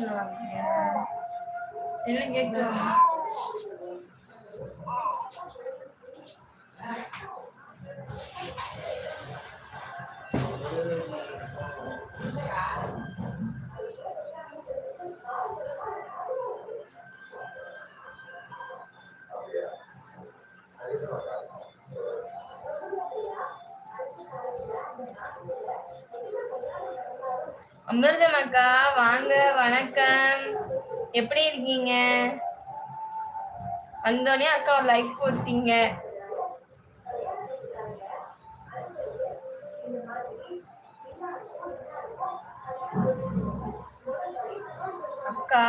பண்ணுவாங்க என்ன சொன்னே Thank you. என்ன அமிர்தம் அக்கா வாங்க வணக்கம். எப்படி இருக்கீங்க? வந்தோடனே அக்கா ஒரு லைக் போட்டீங்க அக்கா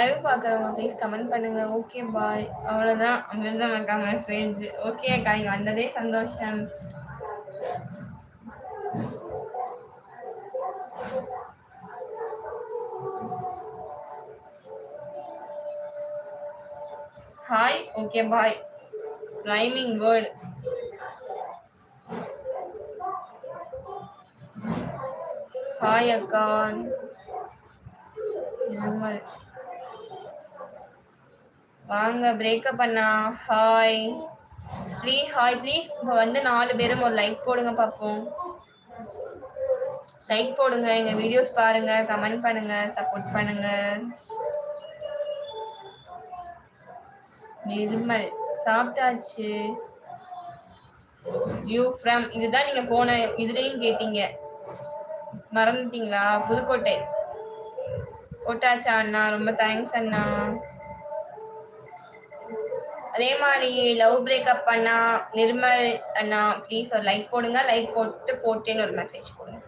லைவ் பார்க்குறவங்க ப்ளீஸ் கமெண்ட் பண்ணுங்கள் ஓகே பாய் அவ்வளோதான் அமிர்தம் அக்கா மெசேஜ் ஓகே அக்கா நீங்கள் வந்ததே சந்தோஷம். Hi okay bye rhyming word hi அக்கா வாங்க பிரேக்கப் பண்ணா ஹாய் ஸ்ரீ ஹாய் ப்ளீஸ் இப்போ வந்து நாலு பேரும் ஒரு லைக் போடுங்க பார்ப்போம் லைக் போடுங்க எங்கள் வீடியோஸ் பாருங்க கமெண்ட் பண்ணுங்க சப்போர்ட் பண்ணுங்க. நிர்மல் சாப்பிட்டாச்சு. யூ ஃப்ரம் இதுதான் நீங்கள் போன இதுலேயும் கேட்டீங்க. மறந்துட்டீங்களா? புதுக்கோட்டை. போட்டாச்சா அண்ணா? ரொம்ப தேங்க்ஸ் அண்ணா. அதே மாதிரி லவ் பிரேக்கப் பண்ணா நிர்மல் அண்ணா ப்ளீஸ் ஒரு லைக் போடுங்க. லைக் போட்டு போட்டேன்னு ஒரு மெசேஜ் போடுங்க.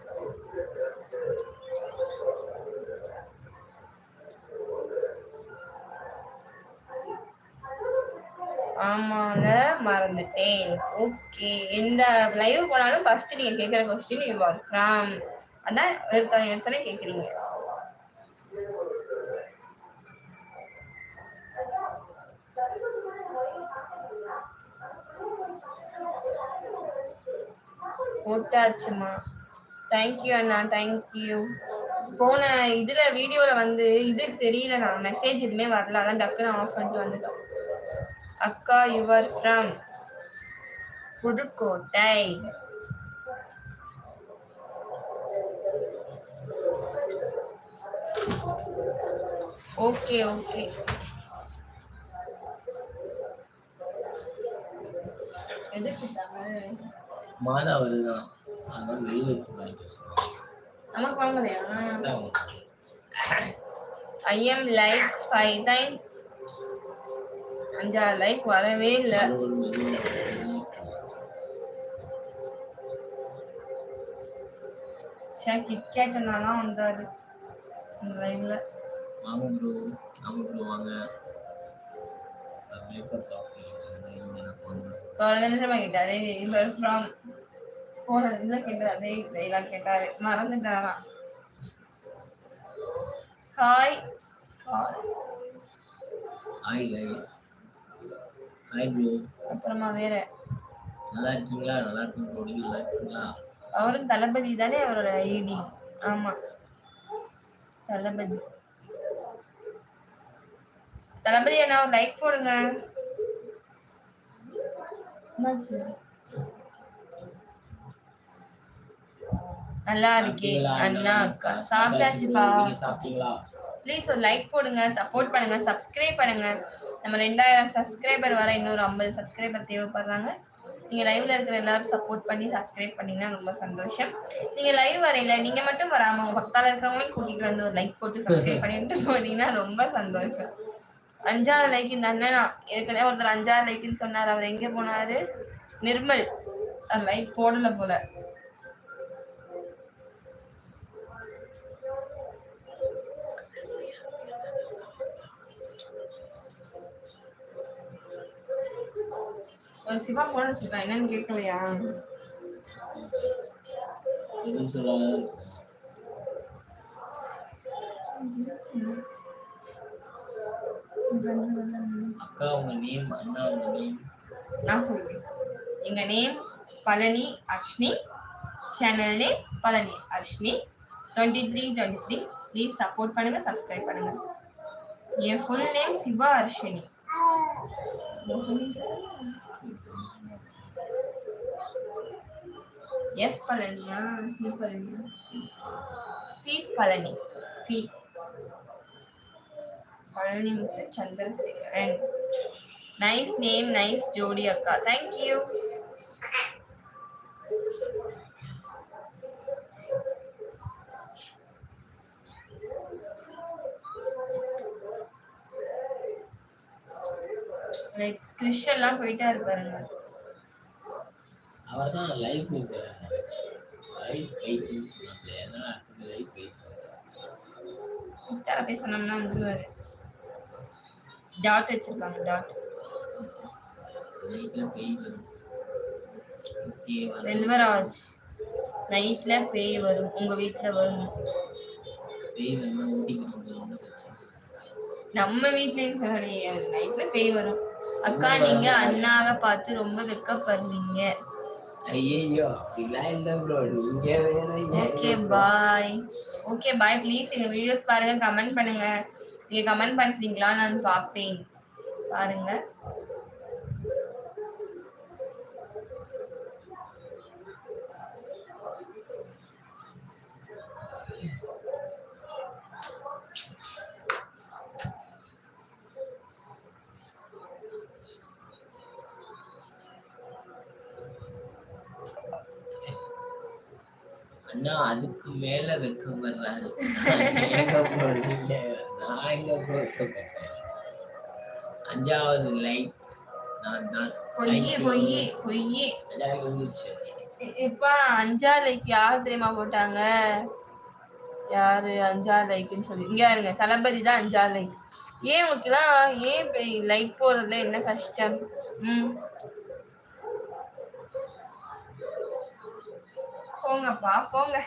ஆமாங்க மறந்துட்டேன். ஓகே எந்த லைவ் போனாலும் ஃபர்ஸ்ட் நீங்க கேட்குற கொஸ்டின் யூ ஆர் ஃப்ரம் அதான் எடுத்த எடுத்தோடனே கேட்குறீங்க போட்டாச்சுமா. தேங்க்யூ அண்ணா தேங்க்யூ போன இதுல வீடியோல வந்து இது தெரியல நான் மெசேஜ் எதுவுமே வரல. அதான் டக்குன்னு ஆஃப் பண்ணிட்டு வந்துட்டோம். அக்கா your from Pudukkottai. Okay okay எது மாதா வருதான் அதனால வெளியில் வச்சு வாங்கிக்க சொன்னாங்க நமக்கு வாங்கலையா? அதான் I am like five time அஞ்சாறு லைக் வரவே இல்லை. அது ஒரு மெதுவா சே கிட்கேட்னாலாம் வந்தாரு. இந்த லைவ்ல வாங்க ப்ரோ வாங்க ப்ரோ வாங்க. மேக்கப் எனக்கு வாங்க ஒரு நிமிஷமா கேட்டாரு? இவர் ஃப்ரம் போன இதுல கேட்டாரு அதே டைலாக் கேட்டாரு. மறந்துட்டாராம் hi hi hi guys hi bro அப்புறமா வேற. நல்லா இருக்கீங்களா நல்லா இருக்கீங்க ப்ரோ நல்லா இருக்கீங்களா அவரும் தளபதி தானே அவரோட ஐடி ஆமா. தளபதி. தளபதி அண்ணா ஒரு லைக் போடுங்க. என்னாச்சு? நல்லா இருக்கே. அண்ணா அக்கா சாப்பிட்டாச்சுப்பா சாப்பிட்டீங்களா ப்ளீஸ் ஒரு லைக் போடுங்க சப்போர்ட் பண்ணுங்க சப்ஸ்கிரைப் பண்ணுங்க. நம்ம ரெண்டாயிரம் சப்ஸ்கிரைபர் வர இன்னொரு ஐம்பது சப்ஸ்கிரைபர் தேவைப்படுறாங்க. நீங்கள் லைவ்ல இருக்கிற எல்லாரும் சப்போர்ட் பண்ணி சப்ஸ்கிரைப் பண்ணீங்கன்னா ரொம்ப சந்தோஷம். நீங்கள் லைவ் வரையில நீங்கள் மட்டும் வராம உங்க பக்கத்தால இருக்கிறவங்களையும் கூட்டிகிட்டு வந்து ஒரு லைக் போட்டு சப்ஸ்கிரைப் பண்ணிட்டு போனீங்கன்னா ரொம்ப சந்தோஷம். அஞ்சாவது லைக் இந்த அண்ணனா. ஏற்கனவே ஒருத்தர் அஞ்சாவது லைக்குன்னு சொன்னார். அவர் எங்கே போனாரு? நிர்மல். லைக் போடல போல. சிவா போன வச்சிருக்கான் என்னன்னு கேட்கலையா அக்கா உங்க நேம் அண்ணா உங்க நேம் நான் சொல்றேன். எங்க name Palani Arshini. Channel name Palani Arshini. Twenty three twenty three please support பண்ணுங்க சப்ஸ்கிரைப் பண்ணுங்க. என் full name Siva Arshini. F பழனியா C பழனியா C Palani. C Palani Muthu Chandrasekaran. Nice name nice ஜோடி அக்கா. Thank you like கிறிஸ்டன்லாம் போயிட்டா இருப்பாருங்க அவர் தான் life life வெயிட்னு சொன்னாங்க அதனால அடுத்தது லைஃப் வெயிட் இன்ஸ்டால போய் சொன்னோம்னா வந்துருவாரு. டாட் வச்சிருக்காங்க டாட் நைட்டில் பெய் வரும். நைட்ல பேய் வரும். உங்க வீட்ல வரும். பெய் வந்து. நம்ம வீட்லயும் சொல்லலையே நைட்ல பேய் வரும். அக்கா நீங்க அண்ணாவை பார்த்து ரொம்ப வெக்கப்படுறீங்க. ஐயையோ அப்படிலாம் இல்லை ப்ரோ நீங்க வேற okay bye okay bye please எங்க வீடியோஸ் பாருங்க கமெண்ட் பண்ணுங்க. நீங்க கமெண்ட் பண்றீங்களா நான் பார்ப்பேன். பாருங்க. அண்ணா அதுக்கு மேல வெக்கப்படுறாரு எங்க நான் எங்க வெக்கப்பட்டேன் அஞ்சாவது லைக் நான் தான் பொய்யே அஞ்சாவது வந்துச்சு இப்ப அஞ்சா லைக் யார் தெரியுமா போட்டாங்க? யாரு? அஞ்சா லைக்னு சொல்லி. இங்க இருங்க தளபதி தான் அஞ்சா லைக் ஏன் உங்களுக்குலாம் ஏன் லைக் போடுறதுல என்ன கஷ்டம்? ம். போங்கப்பா போங்க.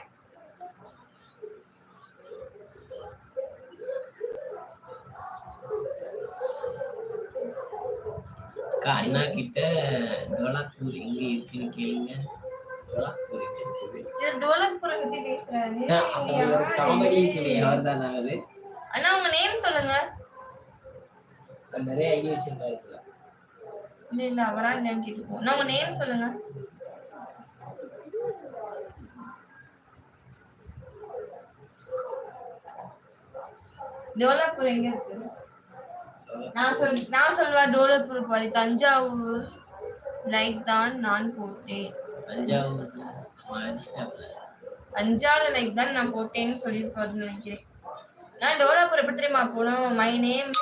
அக்கா அண்ணா கிட்ட டோலாப்பூர் எங்க இருக்குன்னு கேளுங்க. டோலாப்பூர் எங்க இருக்குது? டோலக்பூரை பத்தி பேசுறாரு. காமெடி அவர் தான் அவரு அண்ணா உங்க நேம் சொல்லுங்க. நிறைய ஐடியா வச்சிருக்காரு இல்ல இல்ல அவரா என்னன்னு கேட்டுப்போம் உங்க நேம் சொல்லுங்க. டோலாப்பூர் எங்க இருக்கு. நான் சொல் நான் சொல்லுவா டோலப்பூருக்கு வரி. தஞ்சாவூர் லைக் தான் நான் போட்டேன். அஞ்சாவது லைக் தான் நான் போட்டேன்னு சொல்லியிருப்பாருன்னு நினைக்கிறேன். நான் டோலாப்பூர் எப்படி தெரியுமா போனோம்? மை நேம்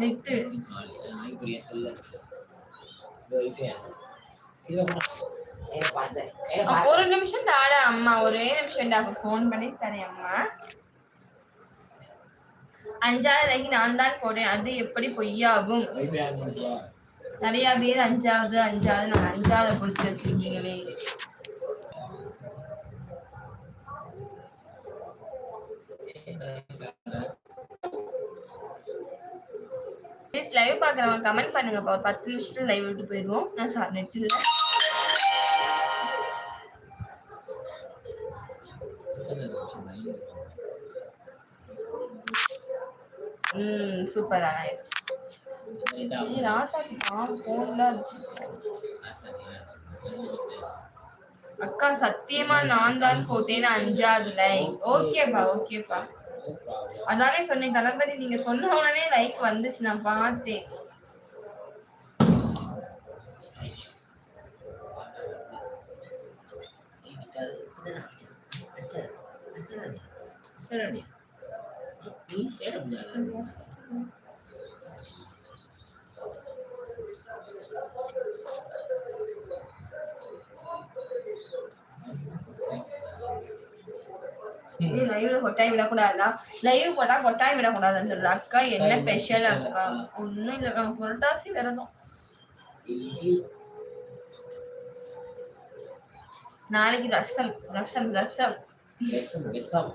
நெட்டு. ஒரு நிமிஷம் தாட அம்மா. ஒரே நிமிஷம் டாக்க ஃபோன் பண்ணி தரேன் அம்மா. அஞ்சாவது லைக் நான் தான் போட்டேன் அது எப்படி பொய்யாகும்? நிறைய பேர் அஞ்சாவது அஞ்சாவது நான் அஞ்சாவது பிடிச்சி வச்சிருக்கீங்களே. ப்ளீஸ் லைவ் பார்க்குறவங்க கமெண்ட் பண்ணுங்கப்பா ஒரு பத்து நிமிஷத்துல லைவ் விட்டு போயிடுவோம். நான் சார் நெட் ம் சூப்பர் ஆயிடுச்சு லைட்டா ஏய் ராசாக்கு பாவம் ஃபோன்ல அக்கா சத்தியமா நான் தான் போட்டேன் அஞ்சாவது லைக் ஓகேப்பா ஓகேப்பா No அதானே சொன்னேன் தளபதி நீங்க சொன்ன உடனே லைக் வந்துச்சு நான் பார்த்தேன். சரி share berjalan. நீ லைவ்ல கொட்டாய் விடக்கூடாதா? லைவ் போட்டா கொட்டாய் விடக்கூடாதுன்னு சொல்ற. அக்கா என்ன ஸ்பெஷல் அக்கா. ஒண்ணும் இல்ல. புரட்டாசி விரதம். நாளைக்கு ரசம். ரசம் ரசம். besam besam.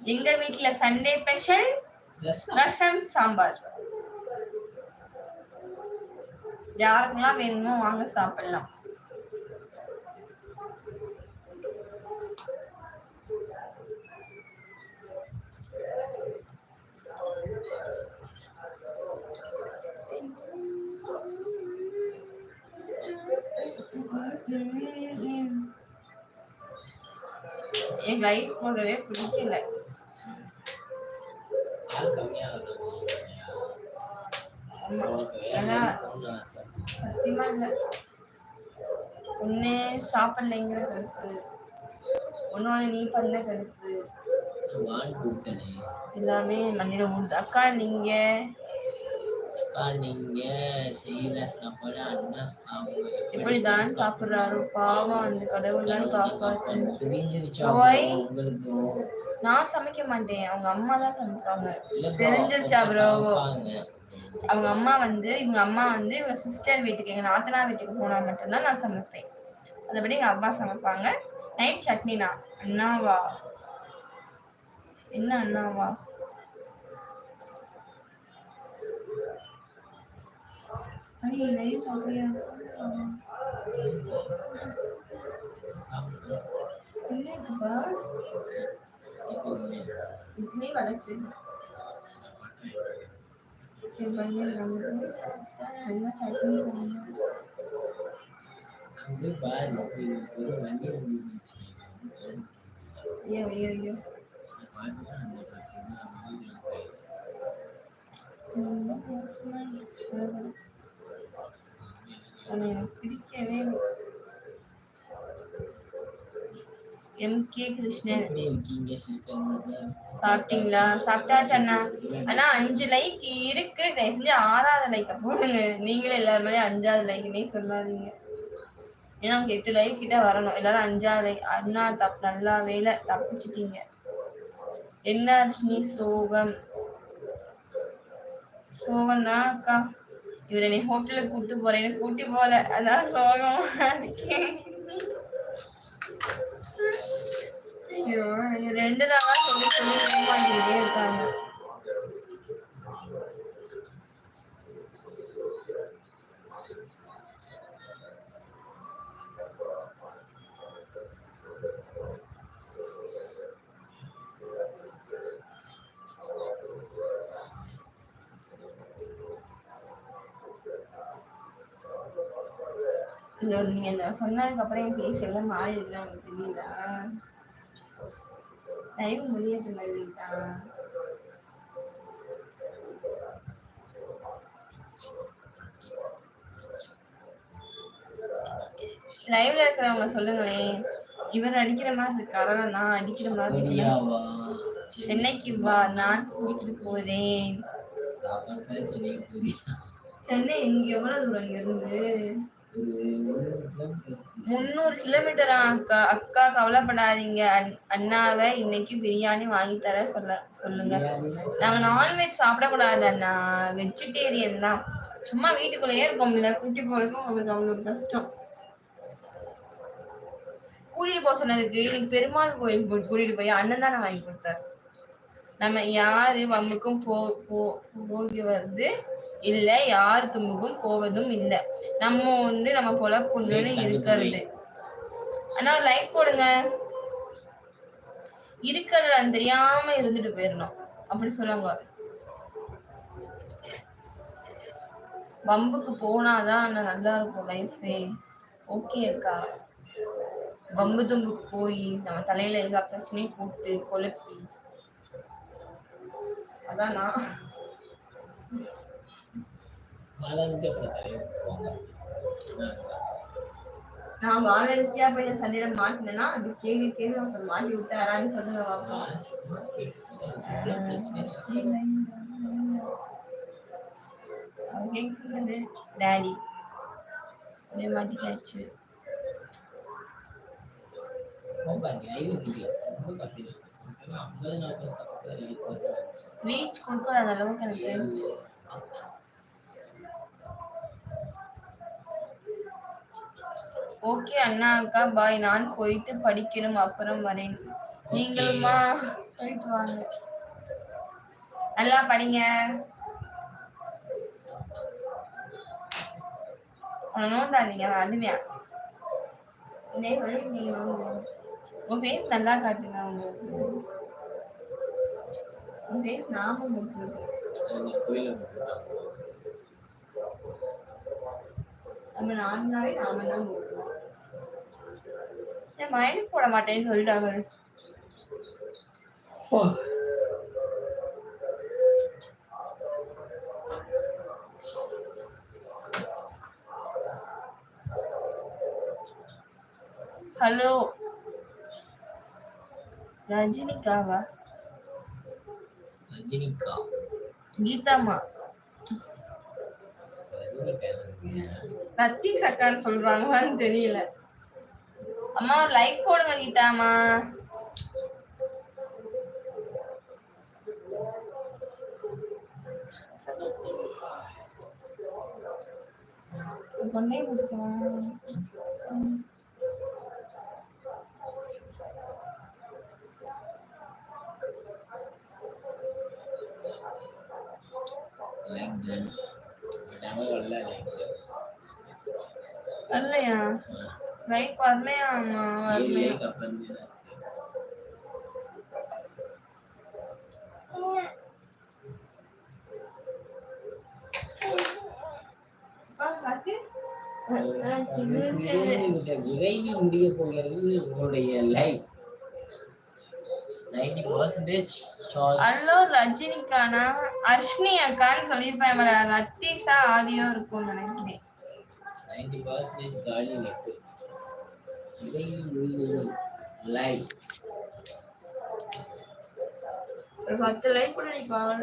எங்க வீட்ல சண்டே ஸ்பெஷல். ரசம். சாம்பார். யாருக்கெல்லாம் வேணுமோ வாங்க சாப்பிடலாம். என் லைஃப் போடவே பிடிக்கல. சத்தியமா இல்ல ஒண்ணு சாப்பிடலைங்கிற கருத்து ஒன்னொன்னு நீ பண்ண கருத்து எல்லாமே மண்ணில உண்டு அக்கா நீங்க அக்கா நீங்க செய்யற சாப்பாடு அண்ணா சாப்பிடு எப்படிதான் சாப்பிடுறாரோ பாவம் அந்த கடவுள் தான் காப்பாத்து உங்களுக்கு நான் சமைக்க மாட்டேன். அவங்க அம்மா தான் சமைப்பாங்க. தெரிஞ்சிருச்சா சமைப்பாங்க. அவங்க அம்மா வந்து இவங்க அம்மா வந்து இவங்க சிஸ்டர் வீட்டுக்கு எங்க நாத்தனா வீட்டுக்கு போனா மட்டும்தான் நான் சமைப்பேன். மற்றபடி எங்க அப்பா சமைப்பாங்க. நைட் சட்னினா அண்ணாவா? என்ன அண்ணாவா? ஐயே, night சாப்பிடுறியா? சாப்பிடு. என்ன இதுப்பா? எப்பவுமே இட்லி வடைச்சு சாப்பாடு. என் பையன் வந்து நல்லா சட்னி சாப்பிடுவான். அது பாரு, இப்படி ஒரு வண்டி வந்துருந்துச்சு. ஐயோ ஐயோ ஐயோ பார்த்துட்டு அந்த டாக்டர் தான் வந்து ரொம்ப மோசமா இருக்கு. அது எனக்கு பிடிக்கவே எம்கே கிருஷ்ணன். சாப்பிட்டீங்களா? சாப்பிட்டாச்சு அண்ணா. அண்ணா அஞ்சு லைக் இருக்கு. தயவு செஞ்சு ஆறாவது லைக்க போடுங்க. நீங்களே எல்லாருமே அஞ்சாவது லைக்னே சொல்லாதீங்க. ஏன்னா அவங்க எட்டு லைக் கிட்ட வரணும். எல்லாரும் அஞ்சாவது லைக் அண்ணா தப் நல்லா வேலை. தப்பிச்சிட்டீங்க. என்ன நீ சோகம். சோகம் தான் அக்கா இவரை நீ ஹோட்டலுக்கு கூட்டு போறேன்னு கூட்டி போல அதான் சோகம் ஐயோ ஐயோ, ரெண்டு நாளா சொல்லி சொல்லி ஏமாத்திக்கிட்டே இருக்காங்க. இந்த ஒரு நீங்க இந்த சொன்னதுக்கு அப்புறம் என் பேஸ் எல்லாம் மாறிடுது உங்களுக்கு தெரியுதா? லைவ் முடியட்டு மாதிரிட்டா லைவ்ல இருக்கிறவங்க சொல்லுங்களேன். இவர் அடிக்கிற மாதிரி இருக்காரா நான் அடிக்கிற மாதிரி சென்னைக்கு வா. நான் கூட்டிட்டு போறேன். சென்னை இங்க எவ்வளவு தூரம் இங்க இருந்து? முந்நூறு கிலோமீட்டரா? அக்கா அக்கா கவலைப்படாதீங்க. அண்ணாவை இன்னைக்கு பிரியாணி வாங்கி தர சொல்ல சொல்லுங்க. நாங்க நான்வெஜ் சாப்பிடக்கூடாது அண்ணா. வெஜிடேரியன் தான். சும்மா வீட்டுக்குள்ளேயே இருக்கோம்ல. கூட்டி போறதுக்கு உங்களுக்கு அவ்வளோ கஷ்டம். கூட்டிட்டு போக சொன்னதுக்கு இன்னைக்கு பெருமாள் கோயில் கூட்டிட்டு போய் அண்ணன் தானே வாங்கி கொடுத்தாரு. நம்ம யாரு வம்புக்கும் போ போ- போகி வருது இல்ல யார் தும்புக்கும் போவதும் இல்லை. நம்ம வந்து நம்ம போல பொண்ணுன்னு இருக்கிறது. ஆனா லைக் போடுங்க. இருக்கிறது அது தெரியாம இருந்துட்டு போயிடணும் அப்படி சொல்லுவாங்க. வம்புக்கு போனாதான் நல்லா இருக்கும் லைஃபே ஓகே அக்கா. வம்பு தும்புக்கு போய் நம்ம தலையில எல்லா பிரச்சனையும் போட்டு குழப்பி அதான்? நான் நான் வாழத்தியா போய் சண்டையில மாட்டினேன்னா அது கேள்வி கேள்வி ஒருத்தர் மாட்டி விட்டாரான்னு சொல்லுங்க பாப்போம். அவங்க டேடி அப்படியே மாட்டிக்காச்சு ரொம்ப live video. ரொம்ப கம்மியா இருக்கு. ஆனா 50 40 subscriber இருக்கு. ரீச் கொடுக்காத அளவுக்கு எனக்கு ஓகே அண்ணா அக்கா பாய் நான் போயிட்டு படிக்கணும் அப்புறம் வரேன் நீங்களுமா போயிட்டு வாங்க நல்லா படிங்க நோண்டாதீங்க நோண்டுங்க. உன் ஃபேஸ் நல்லா காட்டுங்க அவங்களுக்கு உன் ஃபேஸ் நாம முட்டு அந்த கோயில போட்டுருக்காங்க. நம்ம நார்மலாவே நாம தான் போடுவோம் மைண்ட் போட மாட்டேன்னு சொல்லிட்டாங்க. ஹலோ ரஜினிகாவா ரஜினிகா கீதாமா ரஜினிகா ரத்தி சக்கான்னு சொல்றாங்களான்னு தெரியல. அம்மா லைக் போடுங்க கீதாமா கொண்டே கொடுக்கலாம் தான் இருக்கு. அப்பா, காட்டு. விரைவில் விரைவில் முடிய போகிறது உங்களுடைய life ninety percentage charge hello ரஜினிகானா அர்ஷ்னி அக்கான்னு சொல்லியிருப்பேன். இவள ரத்தீஷா ஆடியோ இருக்கும்னு நினைக்கிறேன். நைன்டி பர்சன்டேஜ் காலி நெட்டு ஒரு பத்து லைக் கூட நீ பாவல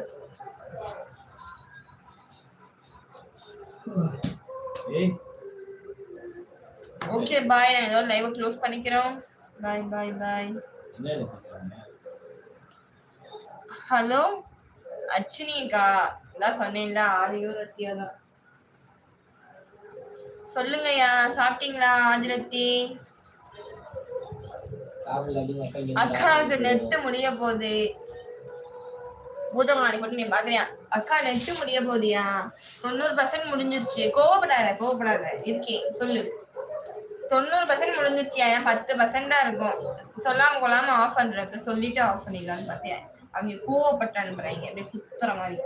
ஏய். ஓகே பாய் நான் ஏதோ லைவை க்ளோஸ் பண்ணிக்கிறோம். பாய் பாய் பாய் ஹலோ அச்சினி அக்கா அதான் சொன்னேன்ல ஆதியோ ரத்தியோ தான் சொல்லுங்கய்யா சாப்பிட்டீங்களா ஆதிரத்தி? அக்காவுக்கு நெட்டு முடிய போகுது. பூதமலாடி மட்டும் நீ பாக்குறியா? அக்கா நெட்டு முடிய போகுதியா? தொண்ணூறு பர்சன்ட் முடிஞ்சிருச்சு. கோவப்படாத கோவப்படாத. இருக்கேன் சொல்லு. தொண்ணூறு பர்சன்ட் முடிஞ்சிருச்சியா? ஏன் பத்து பர்சன்ட் தான் இருக்கும். சொல்லாம கொள்ளாம ஆஃப் பண்றதுக்கு சொல்லிட்டு ஆஃப் பண்ணிடலாம்னு பார்த்தேன் அவங்க கோவப்பட்டு அனுப்புறாங்க அப்படியே குத்துற மாதிரி.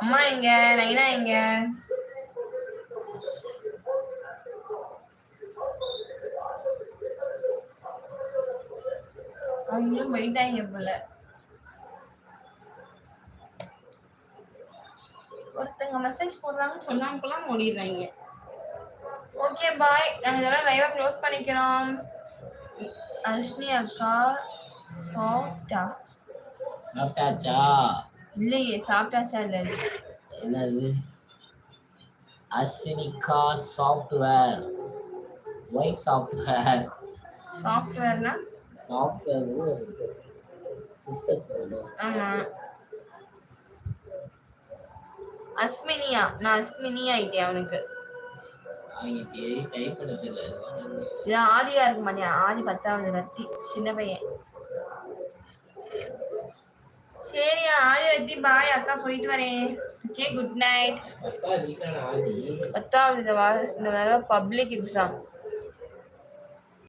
அம்மா எங்க? நைனா எங்க? அவங்களும் போயிட்டாங்க போல. ஒருத்தங்க மெசேஜ் போடுறாங்கன்னு சொல்லாமக்கெல்லாம் ஓடிடுறாங்க ஓகே பாய் நாங்கள் இதெல்லாம் லைவாக க்ளோஸ் பண்ணிக்கிறோம். அர்ஷ்னி அக்கா சாஃப்டா? சாப்பிட்டாச்சா? இல்லையே சாப்பிட்டாச்சா இல்லை? என்னது? அஸ்வினிகா சாஃப்ட்வேர். ஒய் சாஃப்ட்வேர் சாஃப்ட்வேர்னா? சாஃப்ட்வேர் சிஸ்டம் ஆமாம் அஸ்மினியா. நான் அஸ்மினி ஆயிட்டேன் அவனுக்கு. அவங்க தேடி டைப் பண்ண தெரியல இது ஆதியா இருக்க மாட்டியா ஆதி பத்தாவது ரத்தி சின்ன பையன். சரியா ஆதி ரத்தி பாய் அக்கா போயிட்டு வரேன். ஓகே குட் நைட் பத்தாவது இந்த வா இந்த தடவை பப்ளிக் எக்ஸாம்